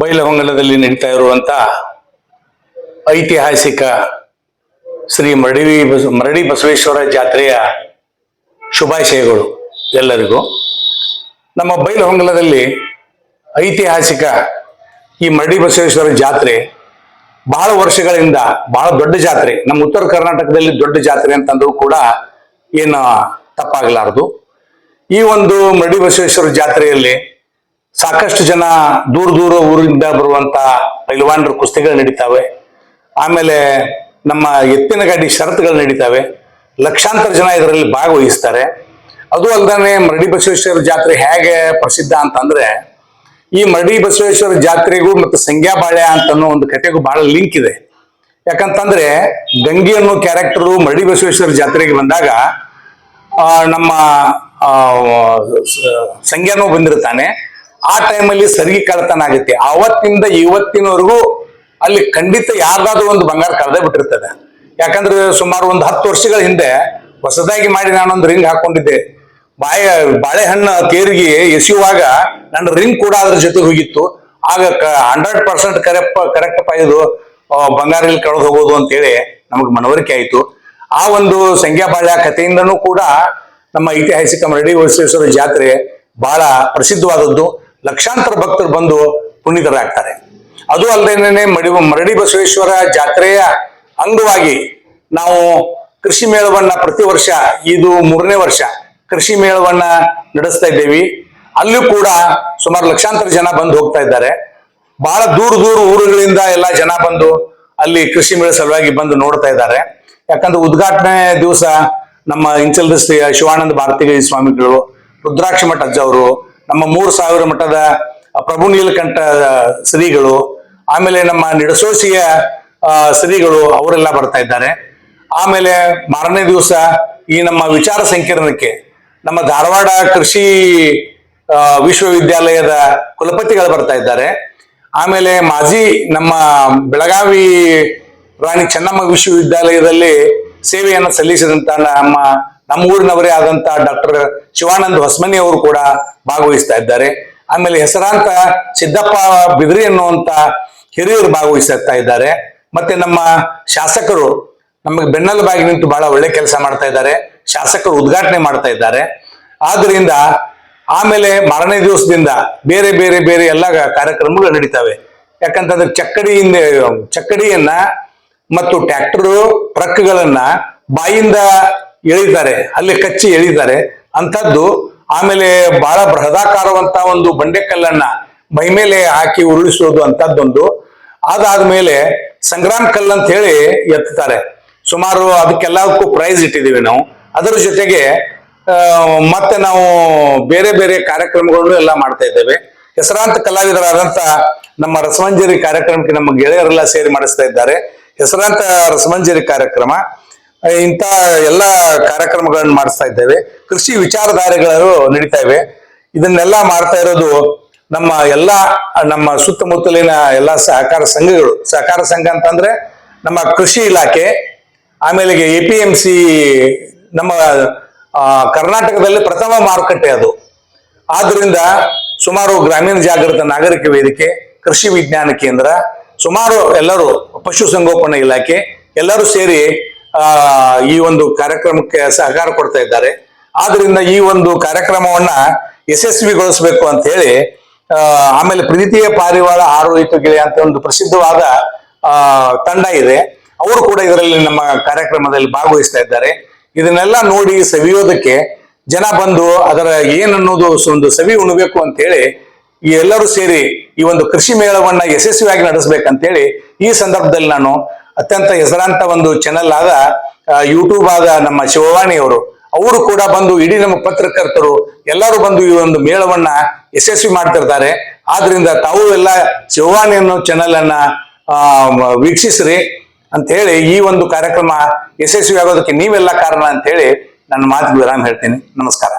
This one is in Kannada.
ಬೈಲಹೊಂಗಲದಲ್ಲಿ ನಡೀತಾ ಇರುವಂತ ಐತಿಹಾಸಿಕ ಶ್ರೀ ಮರಡಿ ಮರಡಿ ಬಸವೇಶ್ವರ ಜಾತ್ರೆಯ ಶುಭಾಶಯಗಳು ಎಲ್ಲರಿಗೂ. ನಮ್ಮ ಬೈಲಹೊಂಗಲದಲ್ಲಿ ಐತಿಹಾಸಿಕ ಈ ಮರಡಿ ಬಸವೇಶ್ವರ ಜಾತ್ರೆ ಬಹಳ ವರ್ಷಗಳಿಂದ ಬಹಳ ದೊಡ್ಡ ಜಾತ್ರೆ. ನಮ್ಮ ಉತ್ತರ ಕರ್ನಾಟಕದಲ್ಲಿ ದೊಡ್ಡ ಜಾತ್ರೆ ಅಂತಂದ್ರೂ ಕೂಡ ಏನು ತಪ್ಪಾಗಲಾರದು. ಈ ಒಂದು ಮರಡಿ ಬಸವೇಶ್ವರ ಜಾತ್ರೆಯಲ್ಲಿ ಸಾಕಷ್ಟು ಜನ ದೂರ ದೂರ ಊರಿಂದ ಬರುವಂತ ಪೈಲ್ವಾನರ ಕುಸ್ತಿಗಳು ನಡೀತಾವೆ. ಆಮೇಲೆ ನಮ್ಮ ಎತ್ತಿನ ಗಾಡಿ ಷರತ್ತುಗಳು ನಡೀತಾವೆ. ಲಕ್ಷಾಂತರ ಜನ ಇದರಲ್ಲಿ ಭಾಗವಹಿಸ್ತಾರೆ. ಅದು ಅಲ್ಲದೆ ಮರಡಿ ಬಸವೇಶ್ವರ ಜಾತ್ರೆ ಹೇಗೆ ಪ್ರಸಿದ್ಧ ಅಂತಂದ್ರೆ ಈ ಮರಡಿ ಬಸವೇಶ್ವರ ಜಾತ್ರೆಗೂ ಮತ್ತು ಸಂಗ್ಯಾ ಬಾಳ್ಯ ಅಂತ ಅನ್ನೋ ಒಂದು ಕಥೆಗೂ ಬಹಳ ಲಿಂಕ್ ಇದೆ. ಯಾಕಂತಂದ್ರೆ ಗಂಗಿ ಅನ್ನೋ ಕ್ಯಾರೆಕ್ಟರು ಮರಡಿ ಬಸವೇಶ್ವರ ಜಾತ್ರೆಗೆ ಬಂದಾಗ ನಮ್ಮ ಆ, ಸ- ಬಂದಿರ್ತಾನೆ. ಆ ಟೈಮಲ್ಲಿ ಸರಿಗೆ ಕಳ್ಳತನ ಆಗುತ್ತೆ. ಅವತ್ತಿಂದ ಇವತ್ತಿನವರೆಗೂ ಅಲ್ಲಿ ಖಂಡಿತ ಯಾರ್ದಾದ್ರೂ ಒಂದು ಬಂಗಾರ ಕಳೆದೇ ಬಿಟ್ಟಿರ್ತದೆ. ಯಾಕಂದ್ರೆ ಸುಮಾರು ಒಂದು ಹತ್ತು ವರ್ಷಗಳ ಹಿಂದೆ ಹೊಸದಾಗಿ ಮಾಡಿ ನಾನೊಂದು ರಿಂಗ್ ಹಾಕೊಂಡಿದ್ದೆ. ಬಾಯ, ಬಾಳೆಹಣ್ಣು ತೇರಿಗೆ ಎಸೆಯುವಾಗ ನನ್ನ ರಿಂಗ್ ಕೂಡ ಅದ್ರ ಜೊತೆ ಹೋಗಿತ್ತು. ಆಗ ಹಂಡ್ರೆಡ್ ಪರ್ಸೆಂಟ್ ಕರೆಕ್ಟ್ ಕರೆಕ್ಟ್ ಇದು ಬಂಗಾರ ಇಲ್ಲಿ ಕಳೆದು ಹೋಗೋದು ಅಂತೇಳಿ ನಮಗೆ ಮನವರಿಕೆ ಆಯಿತು. ಆ ಒಂದು ಸಂಖ್ಯಾ ಬಾಳ್ಯ ಕಥೆಯಿಂದನೂ ಕೂಡ ನಮ್ಮ ಐತಿಹಾಸಿಕ ಮರಡಿ ಬಸವೇಶ್ವರ ಜಾತ್ರೆ ಬಹಳ ಪ್ರಸಿದ್ಧವಾದದ್ದು. ಲಕ್ಷಾಂತರ ಭಕ್ತರು ಬಂದು ಪುಣ್ಯಿತರಾಗ್ತಾರೆ ಅದು ಅಲ್ಲದೇನೆ ಮಡಿ ಮರಡಿ ಬಸವೇಶ್ವರ ಜಾತ್ರೆಯ ಅಂಗವಾಗಿ ನಾವು ಕೃಷಿ ಮೇಳವನ್ನ ಪ್ರತಿ ವರ್ಷ, ಇದು ಮೂರನೇ ವರ್ಷ ಕೃಷಿ ಮೇಳವನ್ನ ನಡೆಸ್ತಾ ಇದ್ದೇವೆ. ಅಲ್ಲೂ ಕೂಡ ಸುಮಾರು ಲಕ್ಷಾಂತರ ಜನ ಬಂದು ಹೋಗ್ತಾ ಇದ್ದಾರೆ. ಬಹಳ ದೂರ ದೂರ ಊರುಗಳಿಂದ ಎಲ್ಲ ಜನ ಬಂದು ಅಲ್ಲಿ ಕೃಷಿ ಮೇಳ ಸಲುವಾಗಿ ಬಂದು ನೋಡ್ತಾ ಇದ್ದಾರೆ. ಯಾಕಂದ್ರೆ ಉದ್ಘಾಟನೆ ದಿವಸ ನಮ್ಮ ಇಂಚಲ್ದ ಶ್ರೀ ಶಿವಾನಂದ ಭಾರತೀಯ ಸ್ವಾಮಿಗಳು, ರುದ್ರಾಕ್ಷ ಮಠ ಅಜ್ಜ ಅವರು ನಮ್ಮ ಮೂರು ಸಾವಿರ ಮಠದ ಪ್ರಭು ನೀಲಕಂಠ ಶ್ರೀಗಳು, ಆಮೇಲೆ ನಮ್ಮ ನಿಡಸೋಸಿಯ ಶ್ರೀಗಳು ಅವರೆಲ್ಲ ಬರ್ತಾ ಇದ್ದಾರೆ. ಆಮೇಲೆ ಮಾರನೇ ದಿವಸ ಈ ನಮ್ಮ ವಿಚಾರ ಸಂಕಿರಣಕ್ಕೆ ನಮ್ಮ ಧಾರವಾಡ ಕೃಷಿ ವಿಶ್ವವಿದ್ಯಾಲಯದ ಕುಲಪತಿಗಳು ಬರ್ತಾ ಇದ್ದಾರೆ. ಆಮೇಲೆ ಮಾಜಿ ನಮ್ಮ ಬೆಳಗಾವಿ ರಾಣಿ ಚೆನ್ನಮ್ಮ ವಿಶ್ವವಿದ್ಯಾಲಯದಲ್ಲಿ ಸೇವೆಯನ್ನು ಸಲ್ಲಿಸಿದಂತ ನಮ್ಮ ನಮ್ಮ ಊರಿನವರೇ ಆದಂತ ಡಾಕ್ಟರ್ ಶಿವಾನಂದ್ ಹೊಸ್ಮನಿ ಅವರು ಕೂಡ ಭಾಗವಹಿಸ್ತಾ ಇದ್ದಾರೆ. ಆಮೇಲೆ ಹೆಸರಾಂತ ಸಿದ್ದಪ್ಪ ಬಿದ್ರಿ ಅನ್ನುವಂತ ಹಿರಿಯರು ಭಾಗವಹಿಸ್ತಾ ಇದ್ದಾರೆ. ಮತ್ತೆ ನಮ್ಮ ಶಾಸಕರು ನಮಗೆ ಬೆನ್ನೆಲುಬಾಗಿ ನಿಂತು ಬಹಳ ಒಳ್ಳೆ ಕೆಲಸ ಮಾಡ್ತಾ ಇದ್ದಾರೆ. ಶಾಸಕರು ಉದ್ಘಾಟನೆ ಮಾಡ್ತಾ ಇದ್ದಾರೆ. ಆದ್ರಿಂದ ಆಮೇಲೆ ಮಾರನೇ ದಿವಸದಿಂದ ಬೇರೆ ಬೇರೆ ಬೇರೆ ಎಲ್ಲ ಕಾರ್ಯಕ್ರಮಗಳು ನಡೀತವೆ. ಯಾಕಂತಂದ್ರೆ ಚಕ್ಕಡಿಯಿಂದ ಚಕ್ಕಡಿಯನ್ನ ಮತ್ತು ಟ್ರ್ಯಾಕ್ಟರ್, ಟ್ರಕ್ಗಳನ್ನ ಬಾಯಿಂದ ಎಳಿತಾರೆ ಅಲ್ಲಿ ಕಚ್ಚಿ ಎಳಿದ್ದಾರೆ. ಅಂಥದ್ದು ಆಮೇಲೆ ಬಹಳ ಬೃಹದಾಕಾರವಂತ ಒಂದು ಬಂಡೆಕಲ್ಲನ್ನ ಮೈ ಮೇಲೆ ಹಾಕಿ ಉರುಳಿಸೋದು ಅಂತದ್ದೊಂದು ಅದಾದ್ಮೇಲೆ ಸಂಗ್ರಾಮ್ ಕಲ್ ಅಂತ ಹೇಳಿ ಎತ್ತಾರೆ. ಸುಮಾರು ಅದಕ್ಕೆಲ್ಲದಕ್ಕೂ ಪ್ರೈಸ್ ಇಟ್ಟಿದ್ದೀವಿ ನಾವು. ಅದರ ಜೊತೆಗೆ ಮತ್ತೆ ನಾವು ಬೇರೆ ಬೇರೆ ಕಾರ್ಯಕ್ರಮಗಳನ್ನು ಎಲ್ಲ ಮಾಡ್ತಾ ಇದ್ದೇವೆ. ಹೆಸರಾಂತ ಕಲಾವಿದರಾದಂತ ನಮ್ಮ ರಸಮಂಜರಿ ಕಾರ್ಯಕ್ರಮಕ್ಕೆ ನಮ್ಮ ಗೆಳೆಯರೆಲ್ಲ ಸೇರಿ ಮಾಡಿಸ್ತಾ ಇದ್ದಾರೆ. ಹೆಸರಾಂತ ರಸಮಂಜರಿ ಕಾರ್ಯಕ್ರಮ. ಇಂಥ ಎಲ್ಲ ಕಾರ್ಯಕ್ರಮಗಳನ್ನು ಮಾಡಿಸ್ತಾ ಇದ್ದೇವೆ. ಕೃಷಿ ವಿಚಾರಧಾರೆಗಳು ನಡೀತಾ ಇವೆ. ಇದನ್ನೆಲ್ಲ ಮಾಡ್ತಾ ಇರೋದು ನಮ್ಮ ಎಲ್ಲ, ನಮ್ಮ ಸುತ್ತಮುತ್ತಲಿನ ಎಲ್ಲ ಸಹಕಾರ ಸಂಘಗಳು. ಸಹಕಾರ ಸಂಘ ಅಂತಂದ್ರೆ ನಮ್ಮ ಕೃಷಿ ಇಲಾಖೆ, ಆಮೇಲೆ ಎ ಪಿ ಎಂ ಸಿ, ನಮ್ಮ ಕರ್ನಾಟಕದಲ್ಲಿ ಪ್ರಥಮ ಮಾರುಕಟ್ಟೆ ಅದು. ಆದ್ರಿಂದ ಸುಮಾರು ಗ್ರಾಮೀಣ ಜಾಗೃತ ನಾಗರಿಕ ವೇದಿಕೆ, ಕೃಷಿ ವಿಜ್ಞಾನ ಕೇಂದ್ರ, ಸುಮಾರು ಎಲ್ಲರೂ ಪಶುಸಂಗೋಪನಾ ಇಲಾಖೆ, ಎಲ್ಲರೂ ಸೇರಿ ಈ ಒಂದು ಕಾರ್ಯಕ್ರಮಕ್ಕೆ ಸಹಕಾರ ಕೊಡ್ತಾ ಇದ್ದಾರೆ. ಆದ್ರಿಂದ ಈ ಒಂದು ಕಾರ್ಯಕ್ರಮವನ್ನ ಯಶಸ್ವಿಗೊಳಿಸಬೇಕು ಅಂತ ಹೇಳಿ ಆಮೇಲೆ ಪ್ರೀತಿಯ ಪಾರಿವಾಳ ಆರೋಹಿತ ಗಿಳಿ ಅಂತ ಒಂದು ಪ್ರಸಿದ್ಧವಾದ ತಂಡ ಇದೆ. ಅವರು ಕೂಡ ಇದರಲ್ಲಿ ನಮ್ಮ ಕಾರ್ಯಕ್ರಮದಲ್ಲಿ ಭಾಗವಹಿಸ್ತಾ ಇದ್ದಾರೆ. ಇದನ್ನೆಲ್ಲ ನೋಡಿ ಸವಿಯೋದಕ್ಕೆ ಜನ ಬಂದು ಅದರ ಏನನ್ನೋದು ಒಂದು ಸವಿ ಉಣಬೇಕು ಅಂತ ಹೇಳಿ ಎಲ್ಲರೂ ಸೇರಿ ಈ ಒಂದು ಕೃಷಿ ಮೇಳವನ್ನ ಯಶಸ್ವಿಯಾಗಿ ನಡೆಸಬೇಕಂತೇಳಿ ಈ ಸಂದರ್ಭದಲ್ಲಿ ನಾನು ಅತ್ಯಂತ ಹೆಸರಾಂತ ಒಂದು ಚಾನೆಲ್ ಆದ ಯೂಟ್ಯೂಬ್ ಆದ ನಮ್ಮ ಶಿವವಾಣಿ ಅವರು ಅವರು ಕೂಡ ಬಂದು ಇಡೀ ನಮ್ಮ ಪತ್ರಕರ್ತರು ಎಲ್ಲರೂ ಬಂದು ಈ ಒಂದು ಮೇಳವನ್ನ ಯಶಸ್ವಿ ಮಾಡ್ತಿರ್ತಾರೆ. ಆದ್ರಿಂದ ತಾವು ಎಲ್ಲ ಶಿವವಾಣಿ ಅನ್ನೋ ಚಾನೆಲ್ ಅನ್ನ ವೀಕ್ಷಿಸ್ರಿ ಅಂತ ಹೇಳಿ ಈ ಒಂದು ಕಾರ್ಯಕ್ರಮ ಯಶಸ್ವಿ ಆಗೋದಕ್ಕೆ ನೀವೆಲ್ಲ ಕಾರಣ ಅಂತ ಹೇಳಿ ನನ್ನ ಮಾತು ವಿರಾಮ ಹೇಳ್ತೀನಿ. ನಮಸ್ಕಾರ.